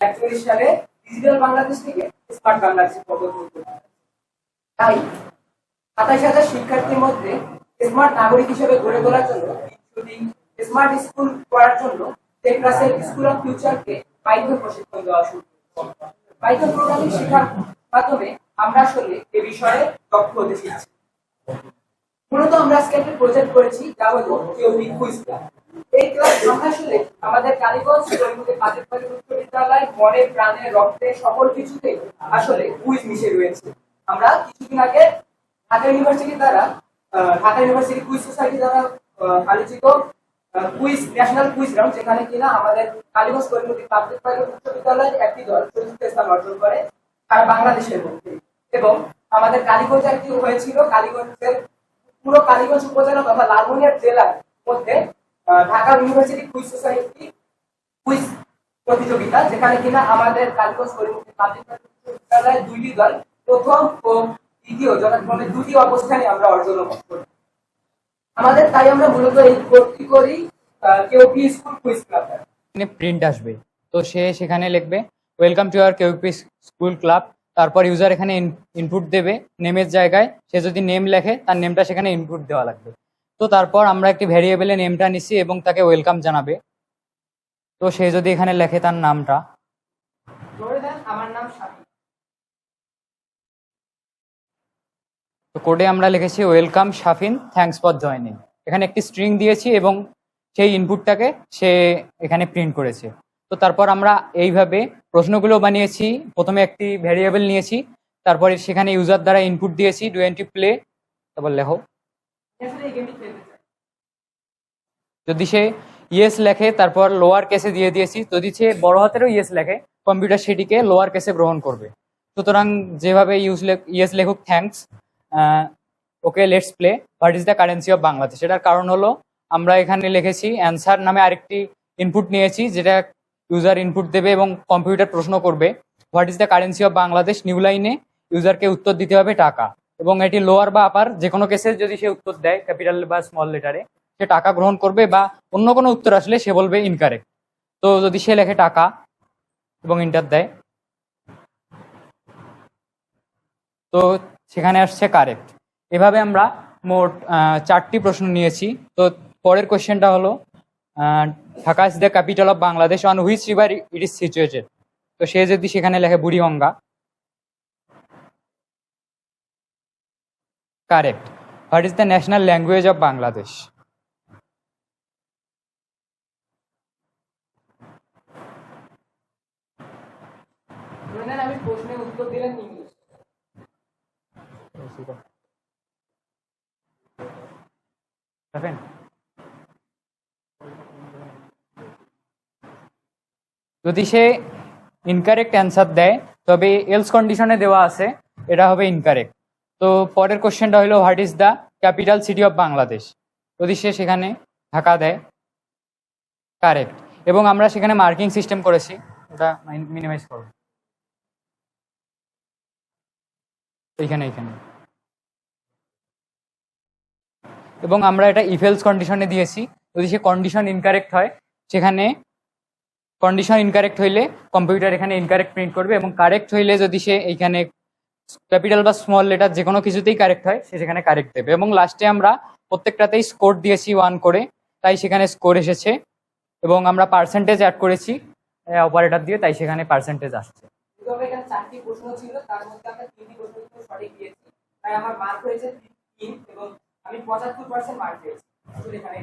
একচল্লিশ সালে ডিজিটাল বাংলাদেশ থেকে স্মার্ট বাংলাদেশে করা তাই সাতাইশ হাজার শিক্ষার্থীর মধ্যে স্মার্ট নাগরিক হিসেবে গড়ে তোলার জন্য স্মার্ট স্কুল করার জন্য টেকরাসের স্কুল অফ ফিউচারকে পাইথন প্রশিক্ষণ দেওয়া শুরু। পাইথন প্রোগ্রামিং শেখার মাধ্যমে আমরা আসলে এ বিষয়ে দক্ষ হতে শিখছি। মূলত আমরা আজকে একটা প্রজেক্ট করেছি, যা হলো থিওরি কুইজ ক্লাব এই আমাদের কালীগঞ্জ জয়পুরে কাদের উচ্চ বিদ্যালয় মনে প্রাণে, রক্তে সকল কিছুতে আসলে কুইজ মিশে রয়েছে। আমরা কিছুদিন আগে ঢাকা ইউনিভার্সিটি দ্বারা ঢাকা ইউনিভার্সিটি কুইজ সোসাইটি দ্বারা আলোচিত কুইজ, ন্যাশনাল কুইজ গ্রাউন্ড, যেখানে কিনা আমাদের কালীগঞ্জ করিমতি পাবলিক প্রাইভেট উচ্চ বিদ্যালয়ের একটি দল চতুর্থ স্থান অর্জন করে, সারা বাংলাদেশের মধ্যে। এবং আমাদের কালীগঞ্জে একটি হয়েছিল, কালীগঞ্জের পুরো কালীগঞ্জ উপজেলা তথা লালমনিরহাট জেলার মধ্যে Dhaka university quiz society quiz প্রতিযোগিতা, যেখানে কিনা আমাদের কালীগঞ্জ করিমুখী পাবলিক বিদ্যালয়ের দুইটি দল, প্রথম ও দ্বিতীয়, যথাক্রমে দুটি অবস্থানে আমরা অর্জন করি আমাদের তাই আমরা মূলত এই ভর্তি করি K P school quiz club print আসবে। তো সে সেখানে লিখবে welcome to our KP school club তারপর ইউজার এখানে ইনপুট দেবে নেমের জায়গায়। সে যদি নেম লেখে, তার নেমটা সেখানে ইনপুট দেওয়া লাগবে। তো তারপর আমরা একটি ভ্যারিয়েবলে নেমটা নিছি এবং তাকে ওয়েলকাম জানাবে। তো সে যদি এখানে লেখে তার নামটা। তো কোডে আমরা লিখেছি, welcome Shafin thanks for joining. এখানে একটি স্ট্রিং দিয়েছি এবং সেই ইনপুটটাকে সে এখানে প্রিন্ট করেছে। তো তারপর আমরা এইভাবে প্রশ্নগুলো বানিয়েছি। প্রথমে একটি ভ্যারিয়েবল নিয়েছি, তারপরে সেখানে ইউজার দ্বারা ইনপুট দিয়েছি ডুয়েন্টি প্লে, তারপর লেখো আমি আসলে এই গেমটি খেলতে চাই যদি সে ইয়েস লেখে, তারপর লোয়ার কেসে দিয়ে দিয়েছি, যদি সে বড় হাতেরও ইয়েস লেখে কম্পিউটার সেটিকে লোয়ার কেসে গ্রহণ করবে। সুতরাং যেভাবে use yes লেখুক thanks okay let's play what is the currency of Bangladesh এটার কারণ হলো, আমরা এখানে লিখেছি অ্যান্সার নামে আরেকটি ইনপুট নিয়েছি, যেটা ইউজার ইনপুট দেবে এবং কম্পিউটার প্রশ্ন করবে what is the currency of Bangladesh new লাইনে ইউজারকে উত্তর দিতে হবে টাকা। এবং এটি লোয়ার বা আপার যে কোনো কেসে যদি সে উত্তর দেয় ক্যাপিটাল বা স্মল লেটারে সে টাকা গ্রহণ করবে বা অন্য কোনো উত্তর আসলে সে বলবে ইনকারেক্ট তো যদি সে লেখে টাকা এবং ইন্টার দেয়, তো সেখানে আসছে কারেক্ট এভাবে আমরা মোট চারটি প্রশ্ন নিয়েছি। তো পরের কোশ্চেনটা হলো Dhaka is the capital of Bangladesh on which river it is situated তো সে যদি সেখানে লেখে Buriganga correct what is the national language of Bangladesh ধরে আমি প্রশ্নের উত্তর দিলাম ইংলিশ। যদি সে ইনকারেক্ট অ্যান্সার দেয়, তবে এলস কন্ডিশনে দেওয়া আছে, এটা হবে ইনকারেক্ট তো পরের কোশ্চেনটা হলো what is the capital city of Bangladesh যদি সে সেখানে ঢাকা দেয় কারেক্ট এবং আমরা সেখানে মার্কিং সিস্টেম করেছি, ওটা মিনিমাইজ করো। এইখানে এইখানে। এবং আমরা এটা ইফেলস কন্ডিশনে দিয়েছি। যদি সে কন্ডিশন ইনকারেক্ট হয়, সেখানে কন্ডিশন ইনকারেক্ট হইলে কম্পিউটার এখানে ইনকারেক্ট প্রিন্ট করবে এবং কারেক্ট হইলে যদি সে এইখানে ক্যাপিটাল বা স্মল লেটার যে কোনো কিছুতেই কারেক্ট হয়, সে সেখানে কারেক্ট দেবে। এবং লাস্টে আমরা প্রত্যেকটাতেই স্কোর দিয়েছি ওয়ান করে, তাই সেখানে স্কোর এসেছে। এবং আমরা পার্সেন্টেজ অ্যাড করেছি অপারেটর দিয়ে, তাই সেখানে পার্সেন্টেজ আসছে। চারটি প্রশ্ন ছিল, তার মধ্যে আমরা তিনটি প্রশ্ন কিন্তু সঠিক দিয়েছি। তাই আমার মার্ক হয়েছে তিন এবং আমি পঁচাত্তর পার্সেন্ট মার্ক পেয়েছি। আসলে এখানে